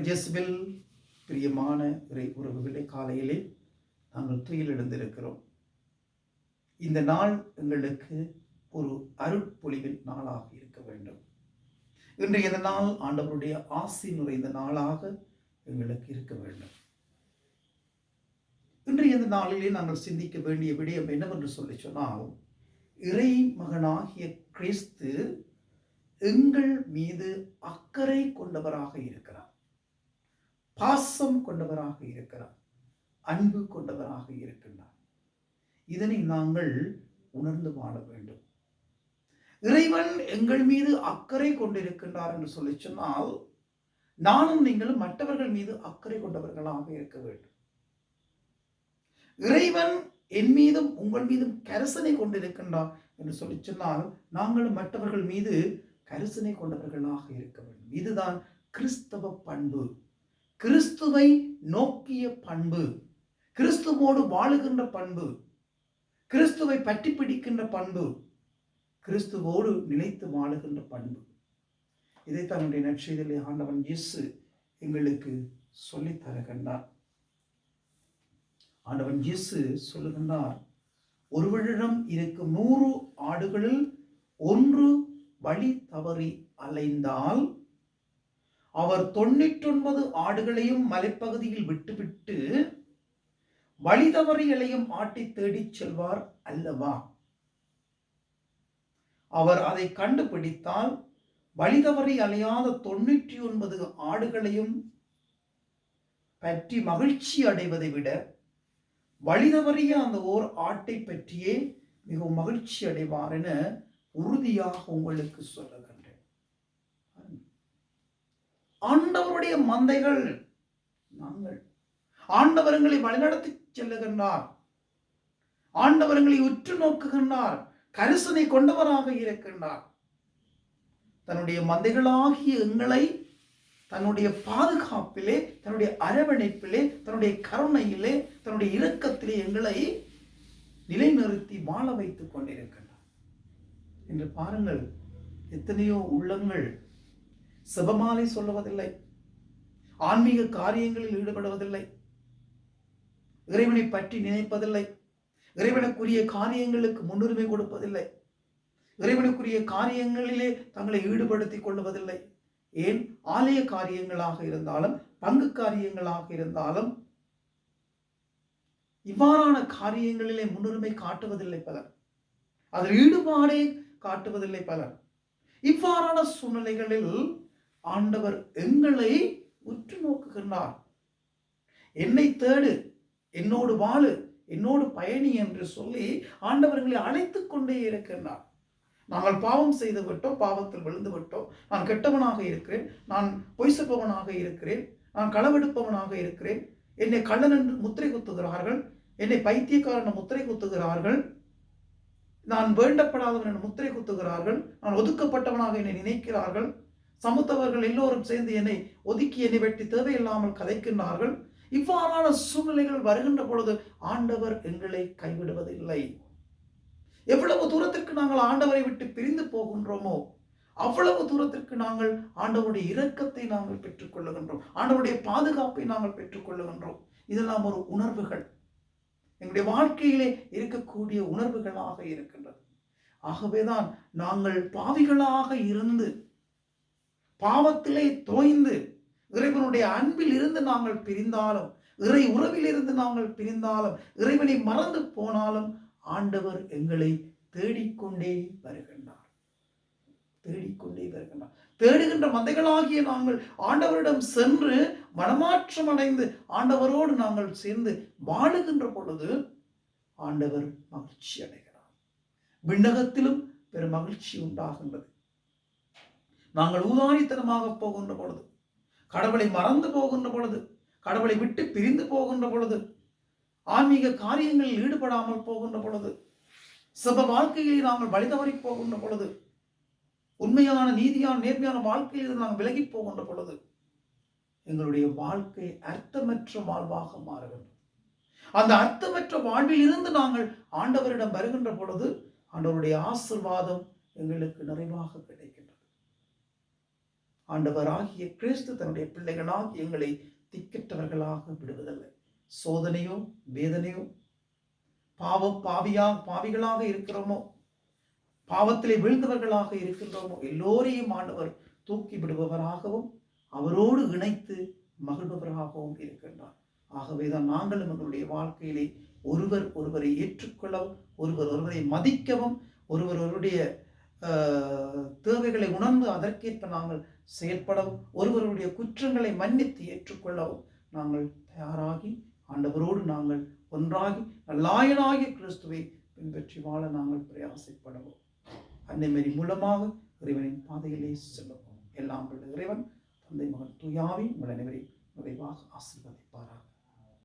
ஜெஸ்பெல் பிரியமான இறை உறவுகளை காலையிலே நாங்கள் துயில் எழுந்திருக்கிறோம். இந்த நாள் எங்களுக்கு ஒரு அருட்பொழிவின் நாளாக இருக்க வேண்டும். இன்றைய இந்த நாள் ஆண்டவருடைய ஆசி நிறைந்த நாளாக எங்களுக்கு இருக்க வேண்டும். இன்றைய இந்த நாளிலே நாங்கள் சிந்திக்க வேண்டிய விடயம் என்னவென்று சொல்லி சொன்னால் இறை மகனாகிய கிறிஸ்து எங்கள் மீது அக்கறை கொண்டவராக இருக்கிறார். பாசம் கொண்டவராக இருக்கிறார். அன்பு கொண்டவராக இருக்கின்றார். இதனை நாங்கள் உணர்ந்து வாழ வேண்டும். இறைவன் எங்கள் மீது அக்கறை கொண்டிருக்கின்றார் என்று சொல்லி சொன்னால் நானும் நீங்களும் மற்றவர்கள் மீது அக்கறை கொண்டவர்களாக இருக்க வேண்டும். இறைவன் என் மீதும் உங்கள் மீதும் கரிசனை கொண்டிருக்கின்றார் என்று சொல்லி சொன்னால் நாங்களும் மற்றவர்கள் மீது கரிசனை கொண்டவர்களாக இருக்க வேண்டும். இதுதான் கிறிஸ்தவ பண்பு. கிறிஸ்துவை நோக்கிய பண்பு கிறிஸ்துவோடு வாழுகின்ற பண்பு கிறிஸ்துவை பற்றி பிடிக்கின்ற பண்பு கிறிஸ்துவோடு நிலைத்து வாழுகின்ற பண்பு. இதை தன்னுடைய நற்செய்தியிலே ஆண்டவன் இயேசு எங்களுக்கு சொல்லித் தருகின்றார். ஆண்டவன் இயேசு சொல்லுகின்றார் ஒருவரிடம் இருக்கும் நூறு ஆடுகளில் ஒன்று வழி தவறி அலைந்தால் அவர் தொண்ணூற்றொன்பது ஆடுகளையும் மலைப்பகுதியில் விட்டுவிட்டு வழி தவறி இலையும் ஆட்டை தேடிச் செல்வார் அல்லவா? அவர் அதை கண்டுபிடித்தால் வழி தவறி அலையாத தொண்ணூற்றி ஒன்பது ஆடுகளையும் பற்றி மகிழ்ச்சி அடைவதை விட வழிதவறிய அந்த ஓர் ஆட்டை பற்றியே மிகவும் மகிழ்ச்சி அடைவார் என உறுதியாக உங்களுக்கு சொல்லுகின்றேன் ஆண்டவருடைய மந்தைகள் நாங்கள். ஆண்டவரங்களை வழிநடத்தி செல்லுகின்றார். ஆண்டவரங்களை உற்று நோக்குகின்றார். கரிசனை கொண்டவராக இருக்கின்றார். தன்னுடைய மந்தைகளாகிய எங்களை தன்னுடைய பாதுகாப்பிலே தன்னுடைய அரவணைப்பிலே தன்னுடைய கருணையிலே தன்னுடைய இரக்கத்திலே எங்களை நிலைநிறுத்தி வாழ வைத்துக் கொண்டிருக்கின்றார். என்று பாருங்கள் எத்தனையோ உள்ளங்கள் சிவமாலை சொல்லுவதில்லை. ஆன்மீக காரியங்களில் ஈடுபடுவதில்லை. இறைவனை பற்றி நினைப்பதில்லை. இறைவனுக்குரிய காரியங்களுக்கு முன்னுரிமை கொடுப்பதில்லை. இறைவனுக்குரிய காரியங்களிலே தங்களை ஈடுபடுத்திக் கொள்வதில்லை. ஏன்? ஆலய காரியங்களாக இருந்தாலும் பங்கு காரியங்களாக இருந்தாலும் இவ்வாறான காரியங்களிலே முன்னுரிமை காட்டுவதில்லை பலர். அதில் ஈடுபாடே காட்டுவதில்லை பலர். இவ்வாறான சூழ்நிலைகளில் ஆண்டவர் எங்களை உற்று நோக்குகின்றார் என்னை தேடு என்னோடு வாழு என்னோடு பயணி என்று சொல்லி ஆண்டவர்களை அழைத்து கொண்டே இருக்கின்றார் நாங்கள் பாவம் செய்து விட்டோம் பாவத்தில் விழுந்து விட்டோம். நான் கெட்டவனாக இருக்கிறேன் நான் பொய் சொல்பவனாக இருக்கிறேன் நான் களவெடுப்பவனாக இருக்கிறேன். என்னை கள்ளன் என்று முத்திரை குத்துகிறார்கள் என்னை பைத்தியக்காரன் முத்திரை குத்துகிறார்கள். நான் வேண்டப்படாதவன் முத்திரை குத்துகிறார்கள் நான் ஒதுக்கப்பட்டவனாக என்னை நினைக்கிறார்கள். சமூத்தவர்கள் எல்லோரும் சேர்ந்து என்னை ஒதுக்கி என்னை வெட்டி தேவையில்லாமல் கதைக்கின்றார்கள். இவ்வாறான சூழ்நிலைகள் வருகின்ற பொழுது ஆண்டவர் எங்களை கைவிடுவதில்லை. எவ்வளவு தூரத்திற்கு நாங்கள் ஆண்டவரை விட்டு பிரிந்து போகின்றோமோ அவ்வளவு தூரத்திற்கு நாங்கள் ஆண்டவருடைய இரக்கத்தை நாங்கள் பெற்றுக்கொள்ளுகின்றோம் ஆண்டவருடைய பாதுகாப்பை நாங்கள் பெற்றுக்கொள்ளுகின்றோம் இதெல்லாம் ஒரு உணர்வுகள். எங்களுடைய வாழ்க்கையிலே இருக்கக்கூடிய உணர்வுகளாக இருக்கின்றது ஆகவேதான் நாங்கள் பாவிகளாக இருந்து பாவத்திலே தோய்ந்து இறைவனுடைய அன்பில் இருந்து நாங்கள் பிரிந்தாலும் இறை உறவில் இருந்து நாங்கள் பிரிந்தாலும் இறைவனை மறந்து போனாலும் ஆண்டவர் எங்களை தேடிக்கொண்டே வருகின்றார். தேடிக்கொண்டே வருகின்றார். தேடுகின்ற மந்தைகளாகிய நாங்கள் ஆண்டவரிடம் சென்று மனமாற்றம் அடைந்து ஆண்டவரோடு நாங்கள் சேர்ந்து வாழுகின்ற பொழுது ஆண்டவர் மகிழ்ச்சி அடைகிறார் விண்ணகத்திலும் பெரும் மகிழ்ச்சி உண்டாகின்றது. நாங்கள் ஊதாரித்தனமாக போகின்ற பொழுது கடவுளை மறந்து போகின்ற பொழுது கடவுளை விட்டு பிரிந்து போகின்ற பொழுது ஆன்மீக காரியங்களில் ஈடுபடாமல் போகின்ற பொழுது சப வாழ்க்கையை நாங்கள் வழிதவறி போகின்ற பொழுது உண்மையான நீதியான நேர்மையான வாழ்க்கையில் நாங்கள் விலகி போகின்ற பொழுது எங்களுடைய வாழ்க்கை அர்த்தமற்ற வாழ்வாக மாறுகின்றது அந்த அர்த்தமற்ற வாழ்விலிருந்து நாங்கள் ஆண்டவரிடம் வருகின்ற பொழுது ஆண்டவருடைய ஆசிர்வாதம் எங்களுக்கு நிறைவாக கிடைக்கின்றது ஆண்டவராகிய கிறிஸ்து தன்னுடைய பிள்ளைகளாக எங்களை திக்கற்றவர்களாக விடுவதில்லை. சோதனையோ வேதனையோ பாவம் பாவியாக பாவிகளாக இருக்கிறோமோ பாவத்திலே விழுந்தவர்களாக இருக்கின்றோமோ எல்லோரையும் ஆண்டவர் தூக்கி விடுபவராகவும் அவரோடு இணைத்து மகிழ்பவராகவும் இருக்கின்றார். ஆகவேதான் நாங்களும் எங்களுடைய வாழ்க்கையிலே ஒருவர் ஒருவரை ஏற்றுக்கொள்ளவும் ஒருவர் ஒருவரை மதிக்கவும் ஒருவர் ஒருவருடைய தேவைகளை உணர்ந்து அதற்கேற்ப நாங்கள் செயற்படவும் ஒருவருடைய குற்றங்களை மன்னித்து ஏற்றுக்கொள்ளவும் நாங்கள் தயாராகி ஆண்டவரோடு நாங்கள் ஒன்றாகி லாயனாகிய கிறிஸ்துவை பின்பற்றி வாழ நாங்கள் பிரயாசப்படுவோம். அன்னைமரி மூலமாக இறைவனின் பாதையிலே செல்லுவோம். எல்லாம் இறைவன் தந்தை மகன் துயாவி உங்கள் அனைவரையும் நிறைவாக ஆசீர்வதிப்பாராக.